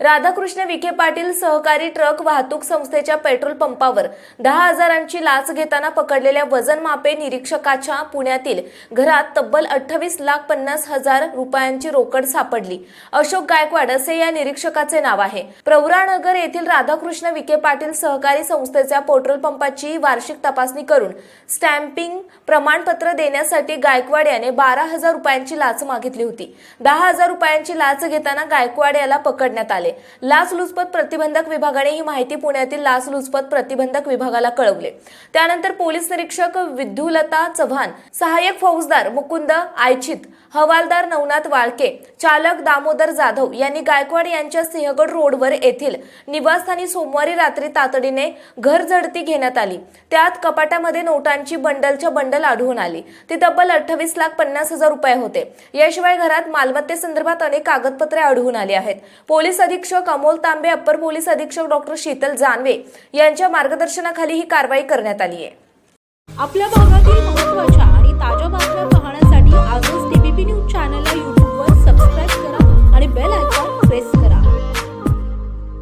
राधाकृष्ण विखे पाटील सहकारी ट्रक वाहतूक संस्थेच्या पेट्रोल पंपावर दहा हजारांची लाच घेताना पकडलेल्या वजन मापे निरीक्षकाच्या पुण्यातील घरात तब्बल अठ्ठावीस लाख पन्नास हजार रुपयांची रोकड सापडली. अशोक गायकवाड असे या निरीक्षकाचे नाव आहे. प्रवरानगर येथील राधाकृष्ण विखे पाटील सहकारी संस्थेच्या पेट्रोल पंपाची वार्षिक तपासणी करून स्टॅम्पिंग प्रमाणपत्र देण्यासाठी गायकवाड याने बारा हजार रुपयांची लाच मागितली होती. दहा हजार रुपयांची लाच घेताना गायकवाड याला पकडण्यात आले. लाच लुचपत प्रतिबंधक विभागाने ही माहिती पुण्यातील लाचलुचपत प्रतिबंधक विभागाला कळवले. त्यानंतर पोलीस निरीक्षक विद्युलता चव्हाण सहाय्यक फौजदार मुकुंद आयचित हवालदार नवनाथ वाळके चालक दामोदर जाधव यांनी गायकवाड यांच्या सिंहगड रोडवर येथील निवासस्थानी सोमवारी रात्री तातडीने घर झडती घेण्यात आली. त्यात कपाटामध्ये नोटांची बंडलच्या बंडल आढळून आली. ती तब्बल अठ्ठावीस लाख पन्नास हजार रुपये होते. याशिवाय घरात मालमत्तेसंदर्भात अनेक कागदपत्रे आढळून आली आहेत. पोलीस अधीक्षक अमोल तांबे अप्पर पोलीस अधीक्षक डॉक्टर शीतल जानवे यांच्या मार्गदर्शनाखाली ही कारवाई करण्यात आली आहे. आपल्या भागातील महत्त्वाच्या